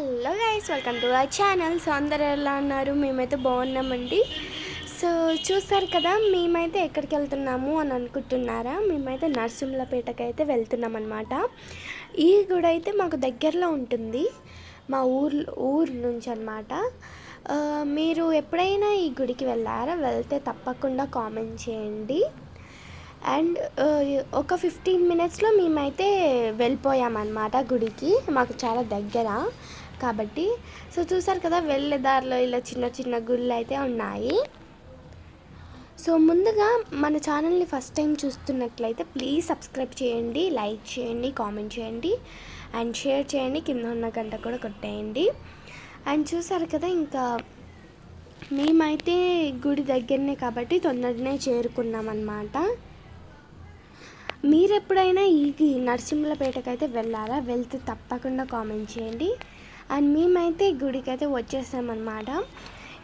Hello guys welcome to our channel so అందరు ఎలా ఉన్నారు? మేమైతే బాగున్నామండి. సో చూస్తారు కదా మేమైతే ఎక్కడికి వెళ్తున్నాము అని అనుకుంటున్నారా? మేమైతే నరసింహలపేటకి అయితే వెళ్తున్నాం అనమాట ఈ గుడి అయితే మాకు దగ్గరలో ఉంటుంది. మా ఊరు ఊరు నుంచి అనమాట మీరు ఎప్పుడైనా ఈ గుడికి వెళ్ళారా? వెళ్తే తప్పకుండా కామెంట్ చేయండి. అండ్ ఒక ఫిఫ్టీన్ మినిట్స్లో మేమైతే వెళ్ళిపోయామన్నమాట గుడికి. మాకు చాలా దగ్గర. కాబట్టి సో చూసారు కదా వెళ్ళే దారిలో ఇలా చిన్న చిన్న గుళ్ళు అయితే ఉన్నాయి. సో ముందుగా మన ఛానల్ని ఫస్ట్ టైం చూస్తున్నట్లయితే ప్లీజ్ సబ్స్క్రైబ్ చేయండి లైక్ చేయండి కామెంట్ చేయండి అండ్ షేర్ చేయండి కింద ఉన్న గంట కూడా కొట్టేయండి. అండ్ చూసారు కదా ఇంకా మేమైతే గుడి దగ్గరనే కాబట్టి తొందరనే చేరుకున్నాం అన్నమాట మీరు ఎప్పుడైనా ఈ నరసింహులపేటకైతే అయితే వెళ్ళారా? వెళ్తే తప్పకుండా కామెంట్ చేయండి. అండ్ మేమైతే గుడికి అయితే వచ్చేసామన్నమాట.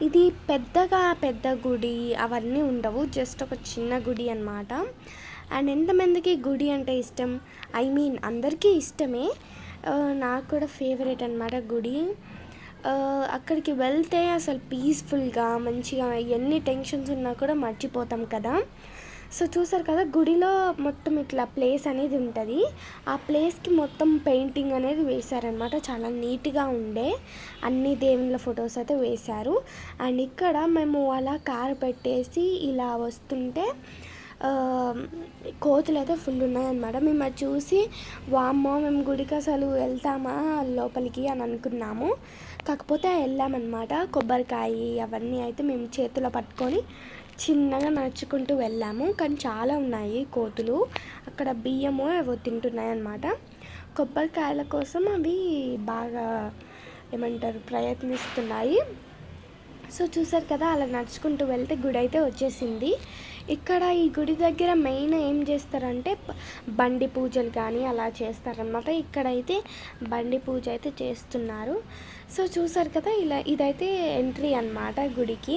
ఇది పెద్దగా పెద్ద గుడి అవన్నీ ఉండవు. జస్ట్ ఒక చిన్న గుడి అనమాట అండ్ ఎంతమందికి గుడి అంటే ఇష్టం? ఐ మీన్ అందరికీ ఇష్టమే. నాకు కూడా ఫేవరెట్ అనమాట గుడి. అక్కడికి వెళ్తే అసలు పీస్ఫుల్గా మంచిగా ఎన్ని టెన్షన్స్ ఉన్నా కూడా మర్చిపోతాం కదా. సో చూసారు కదా గుడిలో మొత్తం ఇట్లా ప్లేస్ అనేది ఉంటుంది. ఆ ప్లేస్కి మొత్తం పెయింటింగ్ అనేది వేశారనమాట చాలా నీట్గా ఉండే. అన్ని దేవుళ్ళ ఫొటోస్ అయితే వేశారు. అండ్ ఇక్కడ మేము అలా కారు పెట్టేసి ఇలా వస్తుంటే కోతులు అయితే ఫుల్ ఉన్నాయన్నమాట. మేము అది చూసి వామ్మో మేము గుడికి అసలు వెళ్తామా లోపలికి? అని అనుకున్నాము. కాకపోతే వెళ్ళామన్నమాట కొబ్బరికాయ అవన్నీ అయితే మేము చేతిలో పట్టుకొని చిన్నగా నడుచుకుంటూ వెళ్ళాము. కానీ చాలా ఉన్నాయి కోతులు. అక్కడ బియ్యము ఏవో తింటున్నాయి అన్నమాట. కొబ్బరికాయల కోసం అవి బాగా ఏమంటారు ప్రయత్నిస్తున్నాయి. సో చూసారు కదా అలా నడుచుకుంటూ వెళ్తే గుడి అయితే వచ్చేసింది. ఇక్కడ ఈ గుడి దగ్గర మెయిన్ ఏం చేస్తారంటే బండి పూజలు కానీ అలా చేస్తారనమాట ఇక్కడైతే బండి పూజ అయితే చేస్తున్నారు. సో చూసారు కదా ఇలా ఇదైతే ఎంట్రీ అనమాట గుడికి.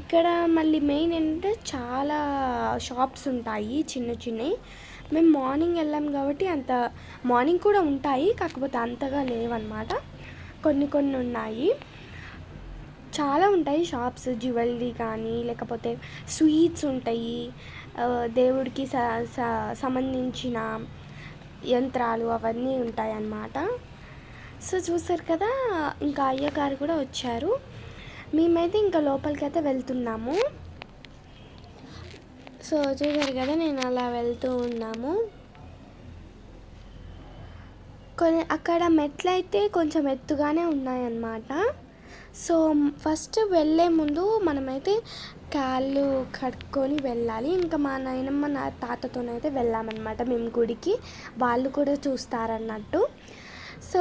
ఇక్కడ మళ్ళీ మెయిన్ ఏంటంటే చాలా షాప్స్ ఉంటాయి చిన్న చిన్నవి. మేము మార్నింగ్ వెళ్ళాం కాబట్టి అంత మార్నింగ్ కూడా ఉంటాయి కాకపోతే అంతగా లేవన్నమాట. కొన్ని కొన్ని ఉన్నాయి. చాలా ఉంటాయి షాప్స్ జ్యువెలరీ కానీ లేకపోతే స్వీట్స్ ఉంటాయి. దేవుడికి స సంబంధించిన యంత్రాలు అవన్నీ ఉంటాయి అన్నమాట సో చూసారు కదా ఇంకా అయ్యగారు కూడా వచ్చారు. మేమైతే ఇంకా లోపలికి అయితే వెళ్తున్నాము. సో చూసారు కదా నేను అలా వెళ్తూ ఉన్నాము. కొన్ని అక్కడ మెట్లు అయితే కొంచెం ఎత్తుగానే ఉన్నాయన్నమాట. సో ఫస్ట్ వెళ్ళే ముందు మనమైతే కాళ్ళు కట్టుకొని వెళ్ళాలి. ఇంకా మా నాయనమ్మ నా తాతతోనైతే వెళ్ళామన్నమాట మేము గుడికి. వాళ్ళు కూడా చూస్తారన్నట్టు. సో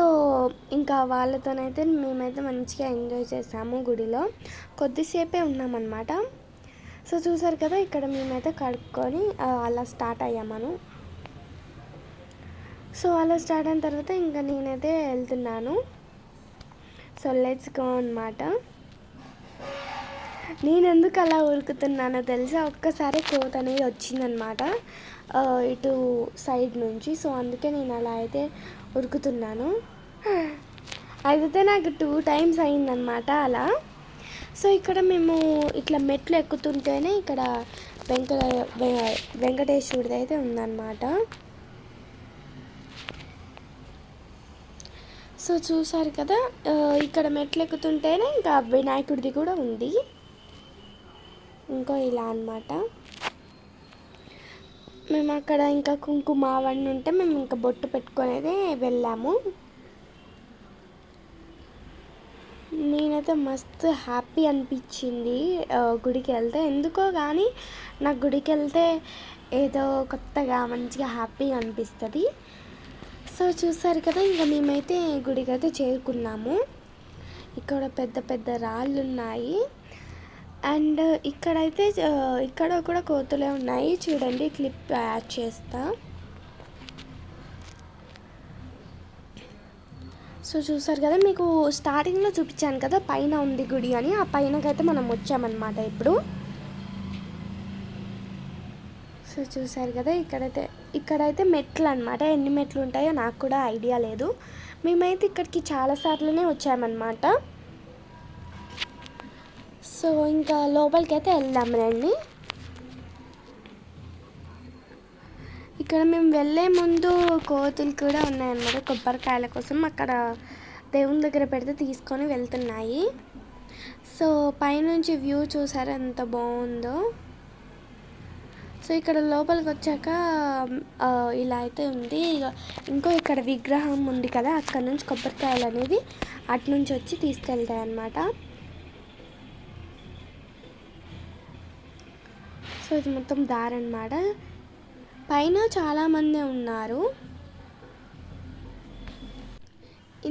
ఇంకా వాళ్ళతోనైతే మేమైతే మంచిగా ఎంజాయ్ చేసాము గుడిలో. కొద్దిసేపే ఉన్నామన్నమాట. సో చూసారు కదా ఇక్కడ మేమైతే కడుక్కొని అలా స్టార్ట్ అయ్యామను. సో అలా స్టార్ట్ అయిన తర్వాత ఇంకా నేనైతే వెళ్తున్నాను. సో లెట్స్ గో అనమాట నేను ఎందుకు అలా ఉరుకుతున్నానో తెలిసా? ఒక్కసారి కోత అనేది వచ్చిందనమాట ఇటు సైడ్ నుంచి. సో అందుకే నేను అలా అయితే ఉరుకుతున్నాను. అయితే నాకు టూ టైమ్స్ అయిందనమాట అలా. సో ఇక్కడ మేము ఇట్లా మెట్లు ఎక్కుతుంటేనే ఇక్కడ వెంకట వెంకటేశ్వరుడిది అయితే ఉందన్నమాట. సో చూసారు కదా ఇక్కడ మెట్లు ఎక్కుతుంటేనే ఇంకా వినాయకుడిది కూడా ఉంది. ఇంకో ఇలా అనమాట మేము అక్కడ ఇంకా కుంకుమ అవన్నీ ఉంటే మేము ఇంకా బొట్టు పెట్టుకునేదే వెళ్ళాము. నేనైతే మస్తు హ్యాపీ అనిపించింది గుడికి వెళ్తే. ఎందుకో కానీ నాకు గుడికి వెళ్తే ఏదో కొత్తగా మంచిగా హ్యాపీగా అనిపిస్తుంది. సో చూసారు కదా ఇంకా మేమైతే గుడికి అయితే చేరుకున్నాము. ఇక్కడ పెద్ద పెద్ద రాళ్ళు ఉన్నాయి అండ్ ఇక్కడైతే ఇక్కడ కూడా కోతులే ఉన్నాయి. చూడండి క్లిప్ యాడ్ చేస్తా. సో చూసారు కదా మీకు స్టార్టింగ్లో చూపించాను కదా పైన ఉంది గుడి అని. ఆ పైనకైతే మనం వచ్చామన్నమాట ఇప్పుడు. సో చూసారు కదా ఇక్కడైతే ఇక్కడైతే మెట్లు అనమాట ఎన్ని మెట్లు ఉంటాయో నాకు కూడా ఐడియా లేదు. మేమైతే ఇక్కడికి చాలా సార్లునే వచ్చామన్నమాట. సో ఇంకా లోపలికి అయితే వెళ్దాం రండి. ఇక్కడ మేము వెళ్ళే ముందు కోతులు కూడా ఉన్నాయన్నమాట. కొబ్బరికాయల కోసం అక్కడ దేవుని దగ్గర పెడితే తీసుకొని వెళ్తున్నాయి. సో పైనుంచి వ్యూ చూసారా ఎంత బాగుందో. సో ఇక్కడ లోపలికి వచ్చాక ఇలా అయితే ఉంది. ఇక ఇంకో ఇక్కడ విగ్రహం ఉంది కదా అక్కడ నుంచి కొబ్బరికాయలు అనేది అటు నుంచి వచ్చి తీసుకెళ్తాయి అన్నమాట. సో ఇది మొత్తం దారి అన్నమాట. పైన చాలామందే ఉన్నారు.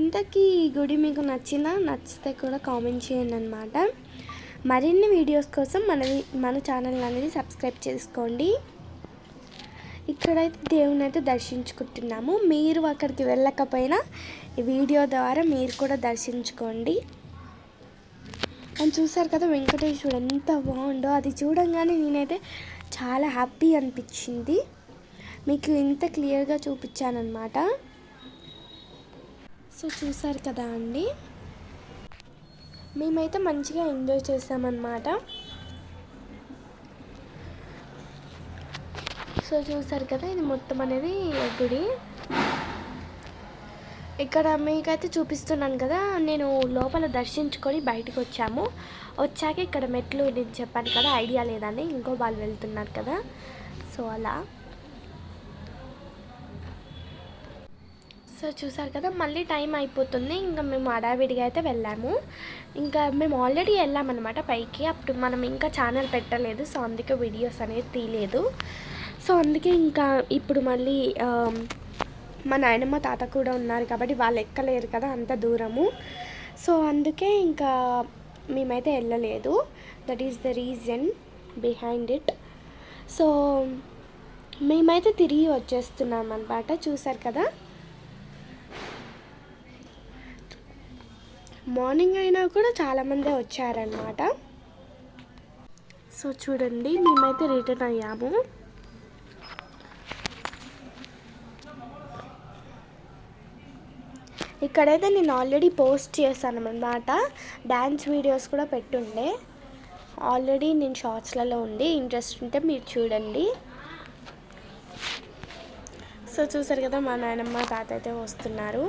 ఇంతకీ ఈ గుడి మీకు నచ్చినా నచ్చితే కూడా కామెంట్ చేయండి అనమాట మరిన్ని వీడియోస్ కోసం మన మన ఛానల్ అనేది సబ్స్క్రైబ్ చేసుకోండి. ఇక్కడైతే దేవుని అయితే దర్శించుకుంటున్నాము. మీరు అక్కడికి వెళ్ళకపోయినా ఈ వీడియో ద్వారా మీరు కూడా దర్శించుకోండి. అని చూసారు కదా వెంకటేశ్వరుడు ఎంత బాగుండో అది చూడంగానే నేనైతే చాలా హ్యాపీ అనిపించింది. మీకు ఇంత క్లియర్గా చూపించానమాట సో చూసారు కదా అండి. మేమైతే మంచిగా ఎంజాయ్ చేసామన్నమాట. సో చూసారు కదా ఇది మొత్తం అనేది గుడి. ఇక్కడ మీకైతే చూపిస్తున్నాను కదా నేను లోపల దర్శించుకొని బయటకు వచ్చాము. వచ్చాక ఇక్కడ మెట్లు నేను చెప్పాను కదా ఐడియా లేదని ఇంకో వాళ్ళు వెళ్తున్నారు కదా. సో అలా. సో చూసారు కదా మళ్ళీ టైం అయిపోతుంది. ఇంకా మేము అడావిడిగా అయితే వెళ్ళాము. ఇంకా మేము ఆల్రెడీ వెళ్ళామన్నమాట పైకి. అప్పుడు మనం ఇంకా ఛానల్ పెట్టలేదు సో అందుకే వీడియోస్ అనేది తీయలేదు. సో అందుకే ఇంకా ఇప్పుడు మళ్ళీ మా నాయనమ్మ తాత కూడా ఉన్నారు కాబట్టి వాళ్ళు ఎక్కలేరు కదా అంత దూరము. సో అందుకే ఇంకా మేమైతే వెళ్ళలేదు. That is the reason behind it so మేమైతే తిరిగి వచ్చేస్తున్నాం అనమాట చూసారు కదా? మార్నింగ్ అయినా కూడా చాలామందే వచ్చారనమాట సో చూడండి మేమైతే రిటర్న్ అయ్యాము. ఇక్కడైతే నేను ఆల్రెడీ పోస్ట్ చేశాను అనమాట డ్యాన్స్ వీడియోస్ కూడా పెట్టుండే. ఆల్రెడీ నేను షార్ట్స్లలో ఉంది ఇంట్రెస్ట్ ఉంటే మీరు చూడండి. సో చూసారు కదా మా నాయనమ్మ తాత అయితే వస్తున్నారు.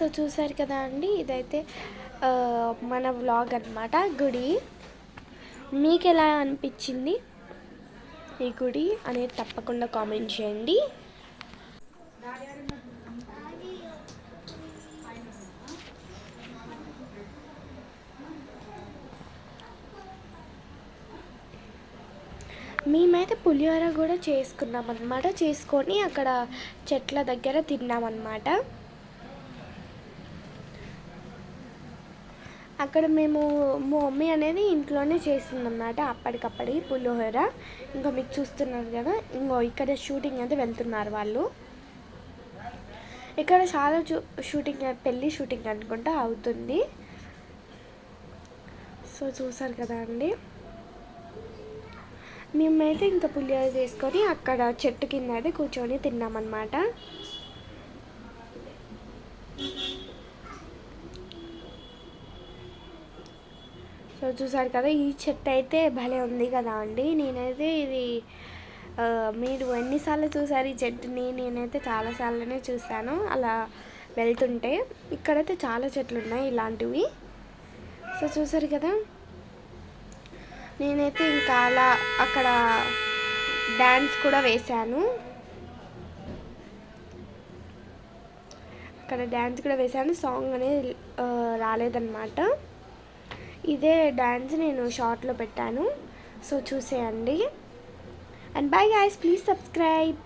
సో చూసారు కదా అండి ఇదైతే మన వ్లాగ్ అన్నమాట గుడి. మీకు ఎలా అనిపించింది ఈ గుడి అనేది తప్పకుండా కామెంట్ చేయండి. మేమైతే పులిహోర కూడా చేసుకున్నాం అనమాట చేసుకొని అక్కడ చెట్ల దగ్గర తిన్నామన్నమాట. అక్కడ మేము మా మమ్మీ అనేది ఇంట్లోనే చేసిందన్నమాట అప్పటికప్పటి పులిహోర. ఇంకా మీకు చూస్తున్నారు కదా ఇంకో ఇక్కడ షూటింగ్ అయితే వెళ్తున్నారు వాళ్ళు. ఇక్కడ చాలా చూ షూటింగ్ పెళ్ళి షూటింగ్ అనుకుంటా అవుతుంది. సో చూసారు కదా అండి. మేమైతే ఇంకా పులిహోర చేసుకొని అక్కడ చెట్టు కింద అయితే కూర్చొని తిన్నామన్నమాట. చూసారు కదా ఈ చెట్టు అయితే భలే ఉంది కదా అండి. నేనైతే ఇది మీరు ఎన్నిసార్లు చూసారు ఈ చెట్టుని? నేనైతే చాలాసార్లునే చూశాను. అలా వెళ్తుంటే ఇక్కడైతే చాలా చెట్లు ఉన్నాయి ఇలాంటివి. సో చూసారు కదా నేనైతే ఇంకా అలా అక్కడ డ్యాన్స్ కూడా వేశాను. అక్కడ డ్యాన్స్ కూడా వేశాను. సాంగ్ అనేది రాలేదన్నమాట. ఇదే డ్యాన్స్ నేను షార్ట్లో పెట్టాను. సో చూసేయండి. And bye guys please subscribe.